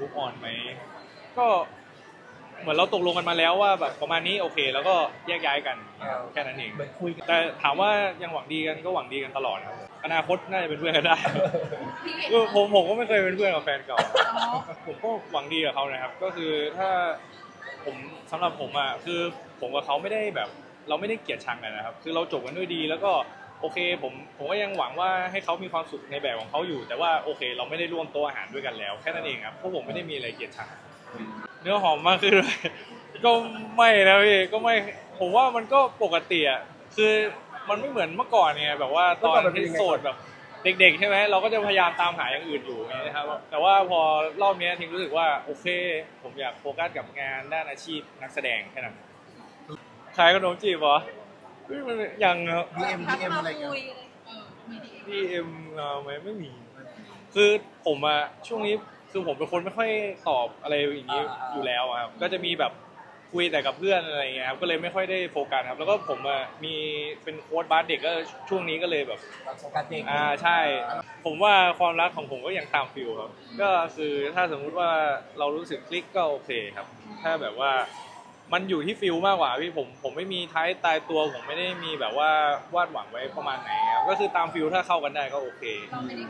มูฟออนไหมก็เหมือนเราตกลงกันมาแล้วว่าแบบประมาณนี้โอเค แล้วก็แยกย้ายกันแค่นั้นเองเหมือนคุยกันแต่ถามว่ายังหวังดีกันก็หวังดีกันตลอดครับอนาคตน่าจะเป็นเพื่อนกันได้พี่เห็นคือผมผมก็ไม่เคยเป็นเพื่อนกับแฟนเก่าอ๋อผมก็หวังดีกับเขานะครับ ก็คือถ้าผมสำหรับผมอะคือผมกับเขาไม่ได้แบบ เราไม่ได้เกลียดชังกันนะครับ คือเราจบกันด้วยดีแล้วก็ โอเคผมผมก็ยังหวังว่าให้เขามีความสุขในแบบของเขาอยู่ แต่ว่าโอเค เราไม่ได้ร่วมโต๊ะอาหารด้วยกันแล้วแค่นั้นเองครับเพราะผมไม่ได้มีอะไรเกลียดชังเนื้อหอมมากขึ้นเลยก็ไม่นะพี่ก็ไม่ผมว่ามันก็ปกติอะคือมันไม่เหมือนเมื่อก่อนเนี่ยแบบว่าตอนที่โสดแบบเด็กๆใช่ไหมเราก็จะพยายามตามหาอย่างอื่นอยู่อย่างนี้นะครับแต่ว่าพอรอบเนี้ยทิ้งรู้สึกว่าโอเค ผมอยากโฟกัสกับงานด้านอาชีพนักแสดงแค่นั้นขายขนมจีบเหรอเฮ้ ยมันยังครับดีเอ็มดีเอ็มอะไรเงี้ยคุยเลยเออมีดีดีเอ็มไหมไม่มี คือผมอะช่วงนี้คือผมเป็นคนไม่ค่อยตอบอะไรอย่างนี้อยู่แล้วอะครับก็จะมีแบบคุยแต่กับเพื่อนอะไรอย่างเงี้ยครับก็เลยไม่ค่อยได้โฟกัสครับ แล้วก็ผมอะมีเป็นโค้ชบาสเด็กก็ช่วงนี้ก็เลยแบบโฟกัสเด็กอ่าใช่ ผมว่าความรักของผมก็ยังตามฟิลครับ ก็คือถ้าสมมุติว่าเรารู้สึกคลิกก็โอเคครับ ถ้าแบบว่า มันอยู่ที่ฟิลมากกว่าพี่ผมผมไม่มีท้ายตายตัวผมไม่ได้มีแบบว่าวาดหวังไว้ประมาณไหนครับก็คือตามฟิลถ้าเข้ากันได้ก็โอเค เราไม่ได้